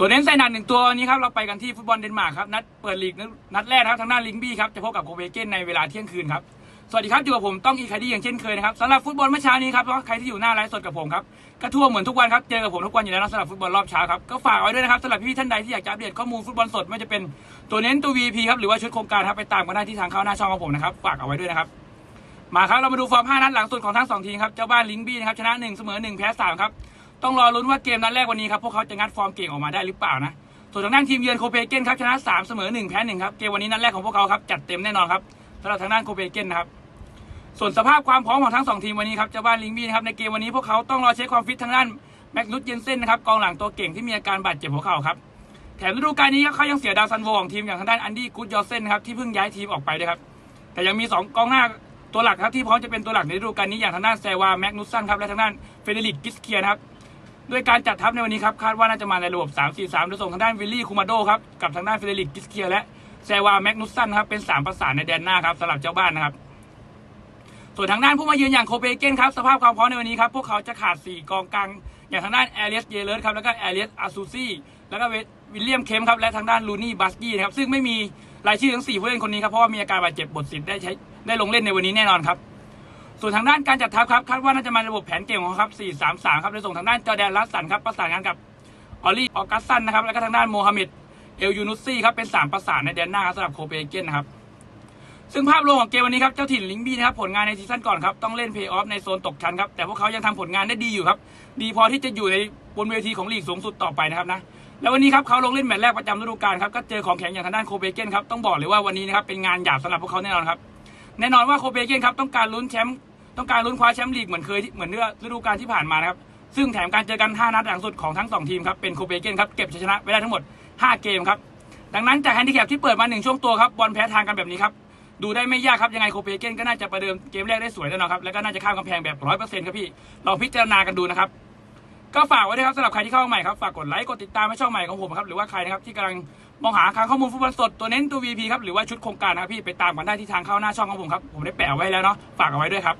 ตัวเน้นใส่หนักหนึ่งตัวนี้ครับเราไปกันที่ฟุตบอลเดนมาร์กครับนัดเปิดลีกนัดแรกครับทางด้านลิงบี้ครับจะพบกับโคเปเฮเกนในเวลาเที่ยงคืนครับสวัสดีครับอยู่กับผมต้องอีคาดี้อย่างเช่นเคยนะครับสำหรับฟุตบอลเมื่อเช้านี้ครับใครที่อยู่หน้าไลฟ์สดกับผมครับก็ทั่วเหมือนทุกวันครับเจอกับผมทุกวันอยู่แล้วนะสำหรับฟุตบอลรอบเช้าครับก็ฝากไว้ด้วยนะครับสำหรับพี่ท่านใดที่อยากจะอัปเดตข้อมูลฟุตบอลสดไม่ว่าจะเป็นตัวเน้นตัว VP ครับหรือว่าชุดโครงการครับไปตามกันได้ที่ทางเข้าหน้าช่องของผมนะครับฝากเอาไว้ด้วยนะครับมาครับเรามาดูฟอร์ม5นัดหลังสุดของทั้ง2ทีมครับเจ้าบ้านลิงบี้นะครับชนะ1เสมอ1แพ้3ครับ ต้องรอลุ้นว่าเกมนัดแรกวันนี้ครับพวกเขาจะงัดฟอร์มเก่งออกมาได้หรือเปล่านะส่วนทางด้านทีมเยือนโคเปนเกนครับชนะ3เสมอ1แพ้1ครับเกมวันนี้นัดแรกของพวกเขาครับจัดเต็มแน่นอนครับสำหรับทางด้านโคเปนเกนนะครับส่วนสภาพความพร้อมของทั้งสองทีมวันนี้ครับเจ้าบ้านลิงบี้นะครับในเกมวันนี้พวกเขาต้องรอเช็คความฟิตทางด้านแม็กนุตเยนเซนนะครับกองหลังตัวเก่งที่มีอาการบาดเจ็บหัวเข่าครับแถมฤดูกาลนี้เขายังเสียดาวซันโวของทีมอย่างทางด้านอันดี้กูดยอเซนนะครับที่เพิ่งย้ายทีมออกไปด้วยครับแต่ยังมี 2 กองหน้าตัวหลักครับที่พร้อมจะเป็นตัวหลักในฤดูกาลนี้อย่างทางด้านแซวาแมกนุสซันครับและทางด้านเฟเดริกกิสเคียนะครับ ด้วยการจัดทัพในวันนี้ครับคาดว่าน่าจะมาในระบบ 3-4-3โดยส่งทางด้านวิลลี่คูมาโดครับกับทางด้านเฟเดริกกิสเคียและแซวาแมกนุสซันครับเป็น3ประสานในแดนหน้าครับสำหรับเจ้าบ้านนะครับส่วนทางด้านผู้มาเยือนอย่างโคเปนเฮเกนครับสภาพความพร้อมในวันนี้ครับพวกเขาจะขาด 4 กองกลางอย่างทางด้านแอเรียสเยเลสครับแล้วก็แอเรียสอาซูซี่แล้วก็วิลเลียมเคมครับและทางด้านลูนี่บัสกี้นะครับซึ่งไม่มีรายชื่อทั้ง4ผู้เล่นคนนี้ครับเพราะว่ามีอาการบาดเจ็บบทสิทธิ์ได้ใช้ได้ลงเล่นในวันนี้แน่นอนครับ ส่วนทางด้านการจัดทัพครับคาดว่าน่าจะมาระบบแผนเกมของครับ 4-3-3 ครับโดยส่งทางด้านจอแดนลัสสันครับประสานงานกับออลลี่ออกัสซันนะครับแล้วก็ทางด้านโมฮัมเหม็ดเอลยูนุสซี่ครับเป็น3ประสานในแดนหน้าครับสำหรับโคเปนเฮเกนนะครับซึ่งภาพรวมของเกมวันนี้ครับเจ้าถิ่นลิงบี้นะครับผลงานในซีซั่นก่อนครับต้องเล่นเพย์ออฟในโซนตกชั้นครับแต่พวกเขายังทำผลงานได้ดีอยู่ครับดีพอที่จะอยู่ในบนเวทีของลีกสูงสุดต่อไปนะครับนะแล้ววันนี้ครับเขาลงเล่นแมตช์แรกประจำฤดูกาลครับก็เจอของแข็งอย่างทางด้านโคเปนเฮเกนครับต้องบอกเลยว่าวันนี้นะครับเป็นงานหยาบสำหรับพวกเขาแน่นอนครับแน่นอนว่าโคเปนเฮเกนครับต้องการลุ้นแชมป์ ต้องการลุ้นคว้าแชมป์ลีกเหมือนเคยเหมือนเมื่อฤดูกาลที่ผ่านมานะครับซึ่งแถมการเจอกัน 5 นัดหลังสุดของทั้ง 2 ทีมครับเป็นโคเปนเฮเกนครับเก็บชัยชนะไปได้ทั้งหมด 5 เกมครับดังนั้นจากแฮนดิแคปที่เปิดมาหนึ่งช่วงตัวครับบอลแพ้ทางกันแบบนี้ครับดูได้ไม่ยากครับยังไงโคเปนเฮเกนก็น่าจะประเดิมเกมแรกได้สวยแน่นอนครับแล้วก็น่าจะข้ามกำแพงแบบร้อยเปอร์เซ็นต์ครับพี่ลองพิจารณากันดูนะครับก็ฝากไว้ด้วยครับสำหรับใครที่เข้ามาใหม่ครับฝากกดไลค์กดติดตามให้ช่องใหม่ของผมครับหรือว่าใครนะครับที่กำลังมองหาทางข้อมูลฟุตบอลสดตัวเน้นตัว VP ครับหรือว่าชุดโครงการนะครับพี่ไปตามกันได้ที่ทางเข้าหน้าช่องของผมครับผมได้แปะไว้แล้วเนาะฝากเอาไว้ด้วยครับ